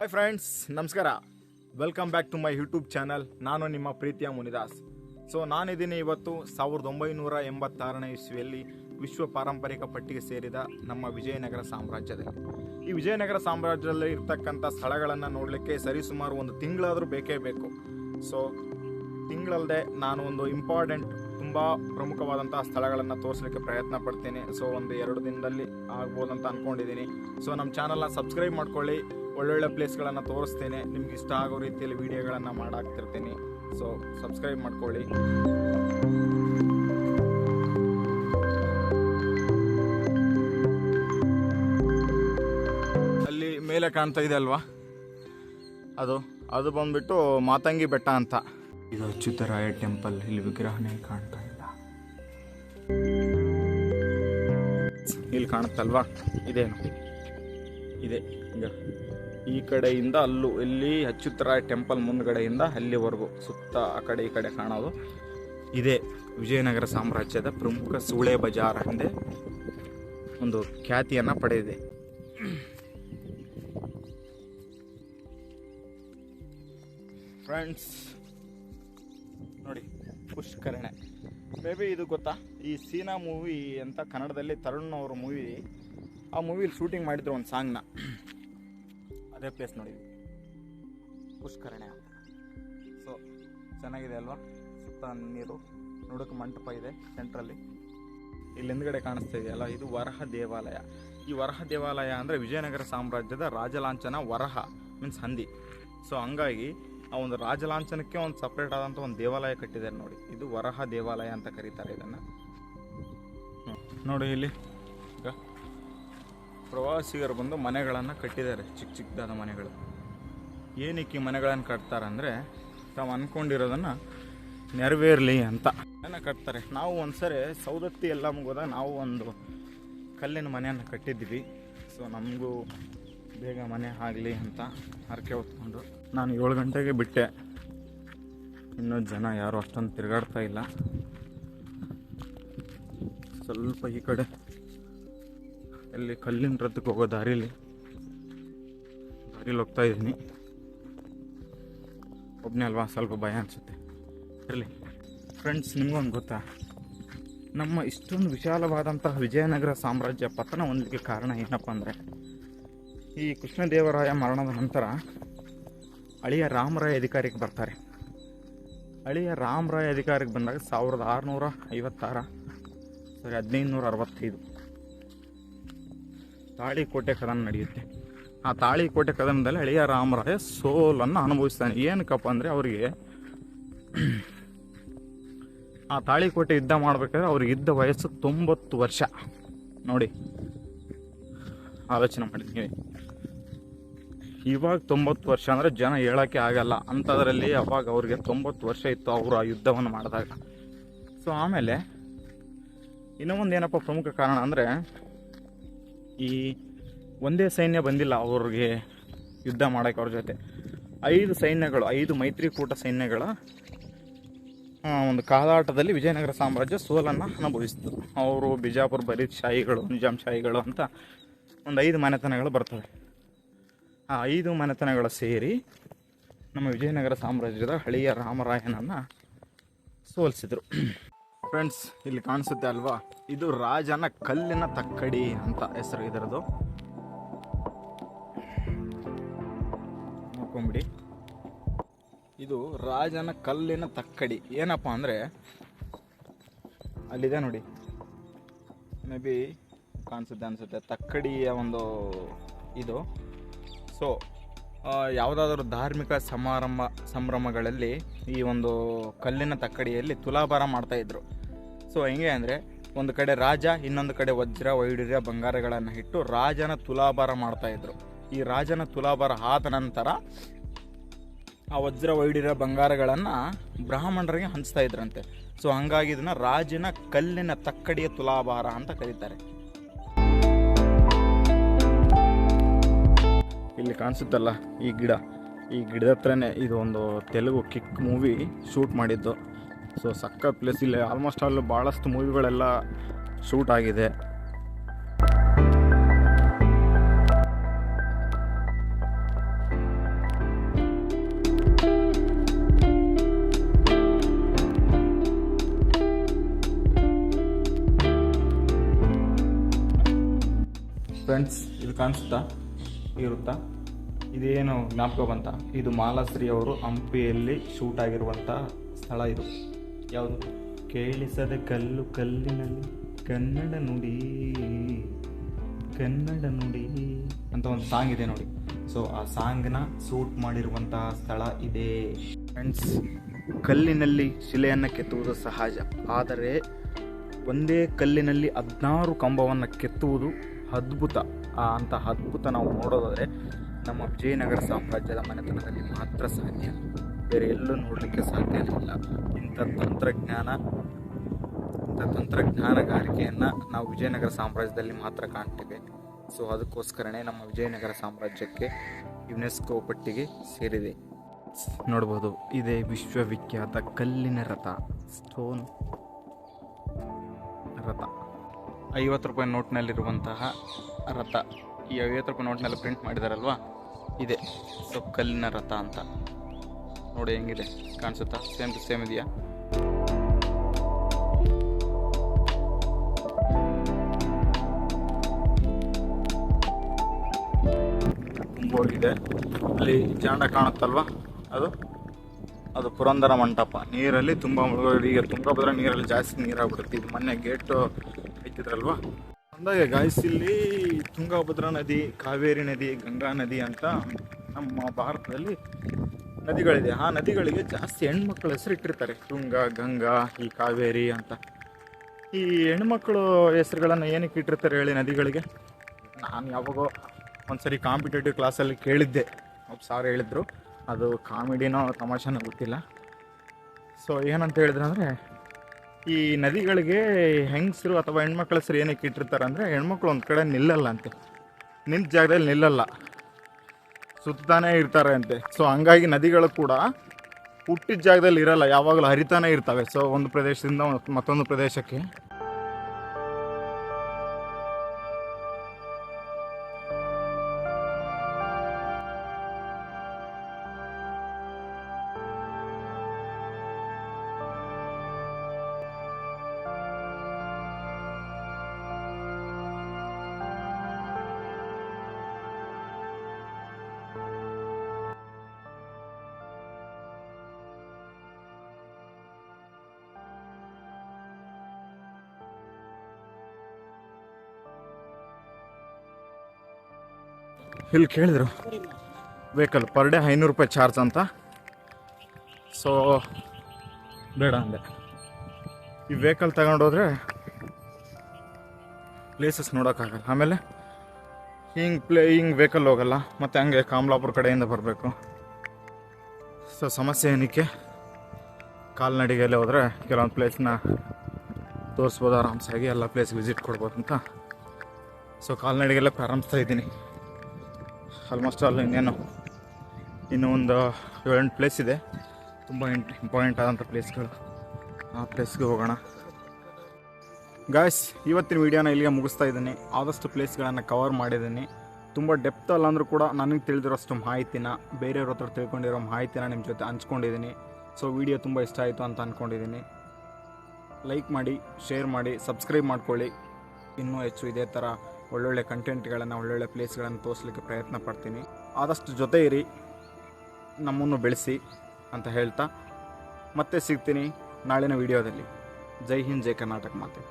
Hi friends ನಮಸ್ಕಾರ. Welcome back to my YouTube channel ನಾನು ನಿಮ್ಮ ಪ್ರೀತಿಯ ಮುನಿದಾಸ್. ಸೊ ನಾನಿದ್ದೀನಿ ಇವತ್ತು ಸಾವಿರದ ಒಂಬೈನೂರ ಎಂಬತ್ತಾರನೇ ಇಸ್ವಿಯಲ್ಲಿ ವಿಶ್ವ ಪಾರಂಪರಿಕ ಪಟ್ಟಿಗೆ ಸೇರಿದ ನಮ್ಮ ವಿಜಯನಗರ ಸಾಮ್ರಾಜ್ಯದಲ್ಲಿ. ಈ ವಿಜಯನಗರ ಸಾಮ್ರಾಜ್ಯದಲ್ಲಿ ಇರ್ತಕ್ಕಂಥ ಸ್ಥಳಗಳನ್ನು ನೋಡಲಿಕ್ಕೆ ಸರಿಸುಮಾರು ಒಂದು ತಿಂಗಳಾದರೂ ಬೇಕೇ ಬೇಕು. ಸೊ ತಿಂಗಳಲ್ಲದೆ ನಾನು ಒಂದು ಇಂಪಾರ್ಟೆಂಟ್ ತುಂಬ ಪ್ರಮುಖವಾದಂಥ ಸ್ಥಳಗಳನ್ನು ತೋರಿಸಲಿಕ್ಕೆ ಪ್ರಯತ್ನ ಪಡ್ತೀನಿ. ಸೊ ಒಂದು ಎರಡು ದಿನದಲ್ಲಿ ಆಗ್ಬೋದಂತ ಅಂದ್ಕೊಂಡಿದ್ದೀನಿ ಸೊ ನಮ್ಮ ಚಾನಲ್ನ ಸಬ್ಸ್ಕ್ರೈಬ್ ಮಾಡ್ಕೊಳ್ಳಿ. ಒಳ್ಳೊಳ್ಳೆ ಪ್ಲೇಸ್ಗಳನ್ನು ತೋರಿಸ್ತೇನೆ. ನಿಮ್ಗೆ ಇಷ್ಟ ಆಗೋ ರೀತಿಯಲ್ಲಿ ವೀಡಿಯೋಗಳನ್ನು ಮಾಡಾಕ್ತಿರ್ತೀನಿ. ಸೊ ಸಬ್ಸ್ಕ್ರೈಬ್ ಮಾಡ್ಕೊಳ್ಳಿ. ಅಲ್ಲಿ ಮೇಲೆ ಕಾಣ್ತಾ ಇದೆ ಅಲ್ವಾ? ಅದು ಅದು ಬಂದ್ಬಿಟ್ಟು ಮಾತಂಗಿ ಬೆಟ್ಟ ಅಂತ. ಇದು ಅಚ್ಯುತರಾಯ ಟೆಂಪಲ್, ಇಲ್ಲಿ ವಿಗ್ರಹನೇ ಕಾಣ್ತಾ ಇಲ್ಲ. ಇಲ್ಲಿ ಕಾಣುತ್ತಲ್ವಾ? ಇದೇನು? ಇದೆ ಈಗ ಈ ಕಡೆಯಿಂದ ಅಲ್ಲೂ, ಇಲ್ಲಿ ಅಚ್ಯುತರಾಯ ಟೆಂಪಲ್ ಮುಂದ್ಗಡೆಯಿಂದ ಅಲ್ಲಿವರೆಗೂ ಸುತ್ತ ಆ ಕಡೆ, ಈ ಕಡೆ ಕಾಣೋದು. ಇದೇ ವಿಜಯನಗರ ಸಾಮ್ರಾಜ್ಯದ ಪ್ರಮುಖ ಸೂಳೆ ಬಜಾರ್ ಎಂದೇ ಒಂದು ಖ್ಯಾತಿಯನ್ನು ಪಡೆದಿದೆ. ಫ್ರೆಂಡ್ಸ್, ನೋಡಿ, ಪುಷ್ಕರಣೆ. ಮೇ ಬಿ ಇದು ಗೊತ್ತಾ? ಈ ಸೀನಾ ಮೂವಿ ಅಂತ ಕನ್ನಡದಲ್ಲಿ ತರುಣ್ ಅವರ ಮೂವಿ. ಆ ಮೂವಿಲಿ ಶೂಟಿಂಗ್ ಮಾಡಿದ್ರು ಒಂದು ಸಾಂಗ್ನ ಅದೇ ಪ್ಲೇಸ್ ನೋಡಿ ಪುಷ್ಕರಣೆ ಅಂತ. ಸೊ ಚೆನ್ನಾಗಿದೆ ಅಲ್ವಾ? ಸುತ್ತ ನೀರು, ನೋಡೋಕೆ ಮಂಟಪ ಇದೆ ಸೆಂಟ್ರಲ್ಲಿ ಇಲ್ಲಿ ಹಿಂದ್ಗಡೆ ಕಾಣಿಸ್ತಾ ಇದೆಯಲ್ಲ ಇದು ವರಹ ದೇವಾಲಯ. ಈ ವರಹ ದೇವಾಲಯ ಅಂದರೆ ವಿಜಯನಗರ ಸಾಮ್ರಾಜ್ಯದ ರಾಜಲಾಂಛನ ವರಹ ಮೀನ್ಸ್ ಹಂದಿ. ಸೊ ಹಂಗಾಗಿ ಆ ಒಂದು ರಾಜಲಾಂಛನಕ್ಕೆ ಒಂದು ಸಪ್ರೇಟ್ ಆದಂಥ ಒಂದು ದೇವಾಲಯ ಕಟ್ಟಿದ್ದಾರೆ ನೋಡಿ. ಇದು ವರಹ ದೇವಾಲಯ ಅಂತ ಕರೀತಾರೆ ಇದನ್ನು. ನೋಡಿ ಇಲ್ಲಿ. ಪ್ರವಾಸಿಗರು ಬಂದು ಮನೆಗಳನ್ನು ಕಟ್ಟಿದ್ದಾರೆ, ಚಿಕ್ಕ ಚಿಕ್ಕದಾದ ಮನೆಗಳು. ಏನಕ್ಕೆ ಈ ಮನೆಗಳನ್ನು ಕಟ್ತಾರಂದರೆ ತಾವು ಅಂದ್ಕೊಂಡಿರೋದನ್ನು ನೆರವೇರಲಿ ಅಂತ. ಮನೆಯನ್ನು ಕಟ್ತಾರೆ. ನಾವು ಒಂದ್ಸರಿ ಸೌದತ್ತಿ ಎಲ್ಲ ಮುಗೋದಾಗ ನಾವು ಒಂದು ಕಲ್ಲಿನ ಮನೆಯನ್ನು ಕಟ್ಟಿದ್ವಿ ಸೊ ನಮಗೂ ಬೇಗ ಮನೆ ಆಗಲಿ ಅಂತ ಹರಕೆ ಹೊತ್ಕೊಂಡು ನಾನು ಏಳು ಗಂಟೆಗೆ ಬಿಟ್ಟೆ. ಇನ್ನೂ ಜನ ಯಾರು ಅಷ್ಟೊಂದು ತಿರುಗಾಡ್ತಾ ಇಲ್ಲ. ಸ್ವಲ್ಪ ಈ ಕಡೆ ಎಲ್ಲಿ ಕಲ್ಲಿನ ರಥಕ್ಕೆ ಹೋಗೋ ದಾರಿಲಿ ದಾರಿಲಿ ಹೋಗ್ತಾ ಇದ್ದೀನಿ. ಒಬ್ಬನೇ ಅಲ್ವಾ? ಸ್ವಲ್ಪ ಭಯ ಅನಿಸುತ್ತೆ. ಇರಲಿ. ಫ್ರೆಂಡ್ಸ್ ನಿಮಗೊಂದು ಗೊತ್ತಾ? ನಮ್ಮ ಇಷ್ಟೊಂದು ವಿಶಾಲವಾದಂತಹ ವಿಜಯನಗರ ಸಾಮ್ರಾಜ್ಯ ಪತನ ಹೊಂದಲಿಕ್ಕೆ ಕಾರಣ ಏನಪ್ಪ ಅಂದರೆ, ಈ ಕೃಷ್ಣದೇವರಾಯ ಮರಣದ ನಂತರ ಅಳಿಯ ರಾಮರಾಯ ಅಧಿಕಾರಿಗೆ ಬರ್ತಾರೆ. ಅಳಿಯ ರಾಮರಾಯ ಅಧಿಕಾರಿಗೆ ಬಂದಾಗ ಸಾವಿರದ ಆರುನೂರ ಐವತ್ತಾರ ಸರಿ ಹದಿನೈದು ನೂರ ಅರವತ್ತೈದು. ತಾಳಿಕೋಟೆ ಕದನ ನಡೆಯುತ್ತೆ. ಆ ತಾಳಿಕೋಟೆ ಕದನದಲ್ಲಿ ಅಳಿಯ ರಾಮರಾಯ ಸೋಲನ್ನು ಅನುಭವಿಸ್ತಾನೆ. ಏನಕ್ಕಪ್ಪ ಅಂದರೆ ಅವರಿಗೆ ಆ ತಾಳಿಕೋಟೆ ಯುದ್ಧ ಮಾಡಬೇಕಾದ್ರೆ ಅವ್ರಿಗೆ ಇದ್ದ ವಯಸ್ಸು ತೊಂಬತ್ತು ವರ್ಷ. ನೋಡಿ, ಆಲೋಚನೆ ಮಾಡಿದ್ದೀನಿ ಇವಾಗ ತೊಂಬತ್ತು ವರ್ಷ ಅಂದರೆ ಜನ ಹೇಳೋಕ್ಕೆ ಆಗಲ್ಲ. ಅಂಥದ್ರಲ್ಲಿ ಅವಾಗ ಅವ್ರಿಗೆ ತೊಂಬತ್ತು ವರ್ಷ ಇತ್ತು ಅವರು ಆ ಯುದ್ಧವನ್ನು ಮಾಡಿದಾಗ. ಸೊ ಆಮೇಲೆ ಇನ್ನೂ ಒಂದು ಏನಪ್ಪ ಪ್ರಮುಖ ಕಾರಣ ಅಂದರೆ ಈ ಒಂದೇ ಸೈನ್ಯ ಬಂದಿಲ್ಲ ಅವ್ರಿಗೆ ಯುದ್ಧ ಮಾಡೋಕ್ಕೆ ಅವ್ರ ಜೊತೆ. ಐದು ಸೈನ್ಯಗಳು, ಐದು ಮೈತ್ರಿಕೂಟ ಸೈನ್ಯಗಳ ಒಂದು ಕಾಲಾಟದಲ್ಲಿ ವಿಜಯನಗರ ಸಾಮ್ರಾಜ್ಯ ಸೋಲನ್ನು ಅನುಭವಿಸ್ತು. ಅವರು ಬಿಜಾಪುರ ಬರೀದ್ ಶಾಹಿಗಳು ನಿಜಾಮ್ ಶಾಹಿಗಳು ಅಂತ ಒಂದು ಐದು ಮನೆತನಗಳು ಬರ್ತವೆ. ಆ ಐದು ಮನೆತನಗಳು ಸೇರಿ ನಮ್ಮ ವಿಜಯನಗರ ಸಾಮ್ರಾಜ್ಯದ ಹಳೆಯ ರಾಮರಾಯನನ್ನು ಸೋಲಿಸಿದರು. ಫ್ರೆಂಡ್ಸ್ ಇಲ್ಲಿ ಕಾಣಿಸುತ್ತೆ ಅಲ್ವಾ? ಇದು ರಾಜನ ಕಲ್ಲಿನ ತಕ್ಕಡಿ ಅಂತ ಹೆಸರು ಇದರದು. ನೋಡ್ಕೊಂಬಿಡಿ. ಇದು ರಾಜನ ಕಲ್ಲಿನ ತಕ್ಕಡಿ. ಏನಪ್ಪ ಅಂದರೆ, ಅಲ್ಲಿದೆ ನೋಡಿ. ಮೇ ಬಿ ಕಾಣಿಸುತ್ತೆ, ಅನಿಸುತ್ತೆ. ತಕ್ಕಡಿಯ ಒಂದು ಇದು. ಸೊ ಯಾವುದಾದ್ರೂ ಧಾರ್ಮಿಕ ಸಮಾರಂಭ, ಸಂಭ್ರಮಗಳಲ್ಲಿ ಈ ಒಂದು ಕಲ್ಲಿನ ತಕ್ಕಡಿಯಲ್ಲಿ ತುಲಾಭಾರ ಮಾಡ್ತಾಯಿದ್ರು ಸೊ ಹೆಂಗೆ ಅಂದರೆ ಒಂದು ಕಡೆ ರಾಜ, ಇನ್ನೊಂದು ಕಡೆ ವಜ್ರ ವೈಡೂರ್ಯ ಬಂಗಾರಗಳನ್ನು ಇಟ್ಟು ರಾಜನ ತುಲಾಭಾರ ಮಾಡ್ತಾಯಿದ್ರು ಈ ರಾಜನ ತುಲಾಭಾರ ಆದ ನಂತರ ಆ ವಜ್ರ ವೈಡೂರ್ಯ ಬಂಗಾರಗಳನ್ನು ಬ್ರಾಹ್ಮಣರಿಗೆ ಹಂಚ್ತಾ ಇದ್ರಂತೆ. ಸೊ ಹಂಗಾಗಿ ಇದನ್ನ ರಾಜನ ಕಲ್ಲಿನ ತಕ್ಕಡಿಯ ತುಲಾಭಾರ ಅಂತ ಕರೀತಾರೆ. ಇಲ್ಲಿ ಕಾಣಿಸುತ್ತಲ್ಲ ಈ ಗಿಡ. ಈ ಗಿಡದ ಹತ್ರನೇ ಇದು ಒಂದು ತೆಲುಗು ಕಿಕ್ ಮೂವಿ ಶೂಟ್ ಮಾಡಿದ್ದು. ಸೊ ಸಕ್ಕ ಪ್ಲೇಸ್ ಇಲ್ಲಿ ಆಲ್ಮೋಸ್ಟ್ ಆಲ್ ಭಾಳಷ್ಟು ಮೂವಿಗಳೆಲ್ಲ ಶೂಟ್ ಆಗಿದೆ. ಫ್ರೆಂಡ್ಸ್ ಇದು ಕಾಣಿಸ್ತಾ ಇರುತ್ತಾ? ಇದೇನು ಜ್ಞಾಪಕ ಬಂತ ಇದು ಮಾಲಾಶ್ರೀ ಅವರು ಹಂಪಿಯಲ್ಲಿ ಶೂಟ್ ಆಗಿರುವಂಥ ಸ್ಥಳ ಇದು. ಯಾವುದು? ಕೇಳಿಸದ ಕಲ್ಲು ಕಲ್ಲಿನಲ್ಲಿ ಕನ್ನಡ ನುಡಿ ಕನ್ನಡ ನುಡಿ. ಅಂತ ಒಂದು ಸಾಂಗ್ ಇದೆ ನೋಡಿ. ಸೊ ಆ ಸಾಂಗ್ನ ಸೂಟ್ ಮಾಡಿರುವಂತಹ ಸ್ಥಳ ಇದೆ. ಫ್ರೆಂಡ್ಸ್ ಕಲ್ಲಿನಲ್ಲಿ ಶಿಲೆಯನ್ನು ಕೆತ್ತುವುದು ಸಹಜ. ಆದರೆ ಒಂದೇ ಕಲ್ಲಿನಲ್ಲಿ ಹದಿನಾರು ಕಂಬವನ್ನು ಕೆತ್ತುವುದು ಅದ್ಭುತ. ಅಂಥ ಅದ್ಭುತ ನಾವು ನೋಡೋದಾದರೆ ನಮ್ಮ ವಿಜಯನಗರ ಸಾಮ್ರಾಜ್ಯದ ಮನೆತನದಲ್ಲಿ ಮಾತ್ರ ಸಾಧ್ಯ. ಬೇರೆ ಎಲ್ಲೂ ನೋಡಲಿಕ್ಕೆ ಸಾಧ್ಯ ಇಲ್ಲ. ಇಂಥ ತಂತ್ರಜ್ಞಾನ, ಇಂಥ ತಂತ್ರಜ್ಞಾನಗಾರಿಕೆಯನ್ನು ನಾವು ವಿಜಯನಗರ ಸಾಮ್ರಾಜ್ಯದಲ್ಲಿ ಮಾತ್ರ ಕಾಣ್ತೇವೆ. ಸೊ ಅದಕ್ಕೋಸ್ಕರನೇ ನಮ್ಮ ವಿಜಯನಗರ ಸಾಮ್ರಾಜ್ಯಕ್ಕೆ ಯುನೆಸ್ಕೋ ಪಟ್ಟಿಗೆ ಸೇರಿದೆ. ನೋಡ್ಬೋದು, ಇದೇ ವಿಶ್ವವಿಖ್ಯಾತ ಕಲ್ಲಿನ ರಥ ಸ್ಟೋನ್ ರಥ. ಐವತ್ತು ರೂಪಾಯಿ ನೋಟ್ನಲ್ಲಿರುವಂತಹ ರಥ. ಈ ಐವತ್ತು ರೂಪಾಯಿ ನೋಟ್ನಲ್ಲಿ ಪ್ರಿಂಟ್ ಮಾಡಿದಾರಲ್ವಾ? ಇದೆ. ಸೊ ಕಲ್ಲಿನ ರಥ ಅಂತ. ನೋಡಿ ಹೆಂಗಿದೆ, ಕಾಣಿಸುತ್ತಾ? ಸೇಮ್ ಟು ಸೇಮ್ ಇದೆಯಾ? ತುಂಬೋಗಿದೆ ಅಲ್ಲಿ ಜಾಂಡ ಕಾಣುತ್ತಲ್ವಾ? ಅದು? ಅದು ಪುರಂದರ ಮಂಟಪ. ನೀರಲ್ಲಿ ತುಂಬ ಈಗ ತುಂಗಭದ್ರಾ ನೀರಲ್ಲಿ ಜಾಸ್ತಿ ನೀರಾಗ್ಬಿಡುತ್ತೆ. ಇದು ಮೊನ್ನೆ ಗೇಟು ಐತಿದ್ರಲ್ವಾ ಅಂದಾಗ ಗಾಯ್ಸ್ ಇಲ್ಲಿ ತುಂಗಭದ್ರಾ ನದಿ, ಕಾವೇರಿ ನದಿ, ಗಂಗಾ ನದಿ ಅಂತ ನಮ್ಮ ಭಾರತದಲ್ಲಿ ನದಿಗಳಿದೆ. ಆ ನದಿಗಳಿಗೆ ಜಾಸ್ತಿ ಹೆಣ್ಮಕ್ಳು ಹೆಸರು ಇಟ್ಟಿರ್ತಾರೆ ತುಂಗ ಗಂಗಾ, ಈ ಕಾವೇರಿ ಅಂತ. ಈ ಹೆಣ್ಮಕ್ಳು ಹೆಸರುಗಳನ್ನು ಏನಕ್ಕೆ ಇಟ್ಟಿರ್ತಾರೆ ಹೇಳಿ ನದಿಗಳಿಗೆ? ನಾನು ಯಾವಾಗೋ ಒಂದ್ಸರಿ ಕಾಂಪಿಟೇಟಿವ್ ಕ್ಲಾಸಲ್ಲಿ ಕೇಳಿದ್ದೆ. ಒಬ್ಬ ಸಾರ್ ಹೇಳಿದ್ರು, ಅದು ಕಾಮಿಡಿನೋ ತಮಾಷೆನೋ ಗೊತ್ತಿಲ್ಲ. ಸೊ ಏನಂತ ಹೇಳಿದ್ರು ಅಂದರೆ, ಈ ನದಿಗಳಿಗೆ ಹೆಂಗಸರು ಅಥವಾ ಹೆಣ್ಮಕ್ಳ ಹೆಸರು ಏನಕ್ಕೆ ಇಟ್ಟಿರ್ತಾರೆ ಅಂದರೆ, ಹೆಣ್ಮಕ್ಳು ಒಂದು ಕಡೆ ನಿಲ್ಲಲ್ಲ ಅಂತೆ. ನಿಂತ ಜಾಗದಲ್ಲಿ ನಿಲ್ಲಲ್ಲ. ಸುತ್ತಾನೇ ಇರ್ತಾರೆ ಅಂತೆ. ಸೊ ಹಂಗಾಗಿ ನದಿಗಳು ಕೂಡ ಹುಟ್ಟಿದ ಜಾಗದಲ್ಲಿ ಇರಲ್ಲ, ಯಾವಾಗಲೂ ಹರಿತಾನೆ ಇರ್ತವೆ. ಸೊ ಒಂದು ಪ್ರದೇಶದಿಂದ ಮತ್ತೊಂದು ಪ್ರದೇಶಕ್ಕೆ. ಇಲ್ಲಿ ಕೇಳಿದ್ರು. ವೆಹಿಕಲ್ ಪರ್ ಡೇ ಐನೂರು ರೂಪಾಯಿ ಚಾರ್ಜ್ ಅಂತ. ಸೊ ಬೇಡ ಅಂದೆ. ಈ ವೆಹಿಕಲ್ ತಗೊಂಡೋದ್ರೆ ಪ್ಲೇಸಸ್ ನೋಡೋಕ್ಕಾಗಲ್ಲ. ಆಮೇಲೆ ಹಿಂಗೆ ಪ್ಲೇ ಹಿಂಗೆ ವೆಹಿಕಲ್ ಹೋಗಲ್ಲ. ಮತ್ತು ಹಂಗೆ ಕಾಮ್ಲಾಪುರ ಕಡೆಯಿಂದ ಬರಬೇಕು. ಸೊ ಸಮಸ್ಯೆ ಏನಕ್ಕೆ? ಕಾಲ್ನಡಿಗೆಯಲ್ಲೇ ಹೋದರೆ ಕೆಲವೊಂದು ಪ್ಲೇಸ್ನ ತೋರಿಸ್ಬೋದು ಆರಾಮ್ಸಾಗಿ. ಎಲ್ಲ ಪ್ಲೇಸ್ ವಿಸಿಟ್ ಕೊಡ್ಬೋದು ಅಂತ. ಸೊ ಕಾಲ್ನಡಿಗೆಲ್ಲ ಪ್ರಾರಂಭಿಸ್ತಾ ಇದ್ದೀನಿ. ಆಲ್ಮೋಸ್ಟ್ ಆಲ್ ಇನ್ನೇನು, ಇನ್ನೂ ಒಂದು ಏಳೆಂಟು ಪ್ಲೇಸ್ ಇದೆ. ತುಂಬ ಇಂಪಾರ್ಟೆಂಟ್ ಆದಂಥ ಪ್ಲೇಸ್ಗಳು ಆ ಪ್ಲೇಸ್ಗೆ ಹೋಗೋಣ. ಗಾಯ್ಸ್ ಇವತ್ತಿನ ವೀಡಿಯೋನ ಇಲ್ಲಿಗೆ ಮುಗಿಸ್ತಾ ಇದ್ದೀನಿ. ಆದಷ್ಟು ಪ್ಲೇಸ್ಗಳನ್ನು ಕವರ್ ಮಾಡಿದ್ದೀನಿ. ತುಂಬ ಡೆಪ್ತ್ ಅಲ್ಲ ಅಂದರೂ ಕೂಡ ನನಗೆ ತಿಳಿದಿರೋಷ್ಟು ಮಾಹಿತಿನ, ಬೇರೆಯವ್ರ ಹತ್ರ ತಿಳ್ಕೊಂಡಿರೋ ಮಾಹಿತಿನ ನಿಮ್ಮ ಜೊತೆ ಹಂಚ್ಕೊಂಡಿದ್ದೀನಿ. ಸೊ ವಿಡಿಯೋ ತುಂಬ ಇಷ್ಟ ಆಯಿತು ಅಂತ ಅಂದ್ಕೊಂಡಿದ್ದೀನಿ ಲೈಕ್ ಮಾಡಿ ಶೇರ್ ಮಾಡಿ ಸಬ್ಸ್ಕ್ರೈಬ್ ಮಾಡ್ಕೊಳ್ಳಿ. ಇನ್ನೂ ಹೆಚ್ಚು ಇದೇ ಥರ ಒಳ್ಳೊಳ್ಳೆ ಕಂಟೆಂಟ್ಗಳನ್ನು ಒಳ್ಳೊಳ್ಳೆ ಪ್ಲೇಸ್ಗಳನ್ನು ತೋರಿಸ್ಲಿಕ್ಕೆ ಪ್ರಯತ್ನ ಪಡ್ತೀನಿ. ಆದಷ್ಟು ಜೊತೆ ಇರಿ ನಮ್ಮನ್ನು ಬೆಳೆಸಿ ಅಂತ ಹೇಳ್ತಾ ಮತ್ತೆ ಸಿಗ್ತೀನಿ ನಾಳಿನ ವಿಡಿಯೋದಲ್ಲಿ ಜೈ ಹಿಂದ್, ಜೈ ಕರ್ನಾಟಕ ಮಾತೆ.